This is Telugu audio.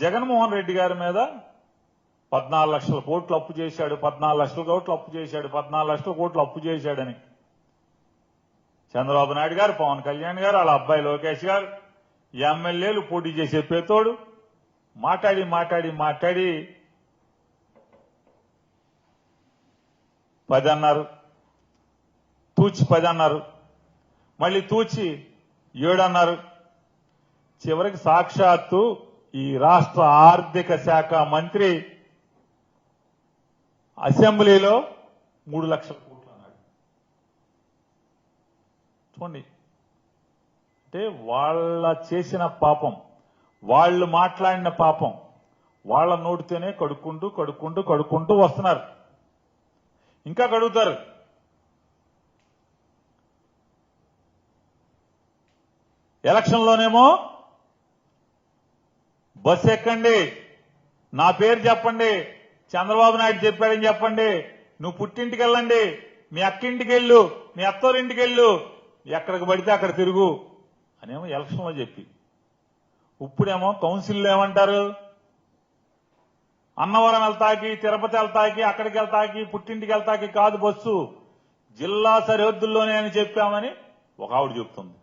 జగన్మోహన్ రెడ్డి గారి మీద పద్నాలుగు లక్షల కోట్లు అప్పు చేశాడు పద్నాలుగు లక్షల కోట్లు అప్పు చేశాడు పద్నాలుగు లక్షల కోట్లు అప్పు చేశాడని. చంద్రబాబు నాయుడు గారు పవన్ కళ్యాణ్ గారు వాళ్ళ అబ్బాయి లోకేష్ గారు ఎమ్మెల్యేలు పోటీ చేసే పేతోడు మాట్లాడి మాట్లాడి మాట్లాడి పది అన్నారు. తూచి పది అన్నారు. మళ్ళీ తూచి ఏడు అన్నారు. చివరికి సాక్షాత్తు ఈ రాష్ట్ర ఆర్థిక శాఖ మంత్రి అసెంబ్లీలో మూడు లక్షల కోట్లు అన్నాడు. చూడండి. అంటే వాళ్ళ చేసిన పాపం వాళ్ళు మాట్లాడిన పాపం వాళ్ళ నోటితోనే కడుక్కుంటూ కడుక్కుంటూ కడుక్కుంటూ వస్తున్నారు. ఇంకా కడుగుతారు. ఎలక్షన్లోనేమో బస్ ఎక్కండి. నా పేరు చెప్పండి. చంద్రబాబు నాయుడు చెప్పాడని చెప్పండి. నువ్వు పుట్టింటికి వెళ్ళండి మీ అక్కింటికి వెళ్ళు మీ అత్తోరింటికి వెళ్ళు ఎక్కడికి పడితే అక్కడ తిరుగు అనేమో ఎలక్షన్లో చెప్పి. ఇప్పుడేమో కౌన్సిల్ ఏమంటారు? అన్నవరం వెళ్తాకి తిరుపతి వెళ్తాకి అక్కడికి వెళ్తాకి పుట్టింటికి వెళ్తాకి కాదు బస్సు. జిల్లా సరిహద్దుల్లోనే అని చెప్పామని ఒక ఆవిడ చెప్తుంది.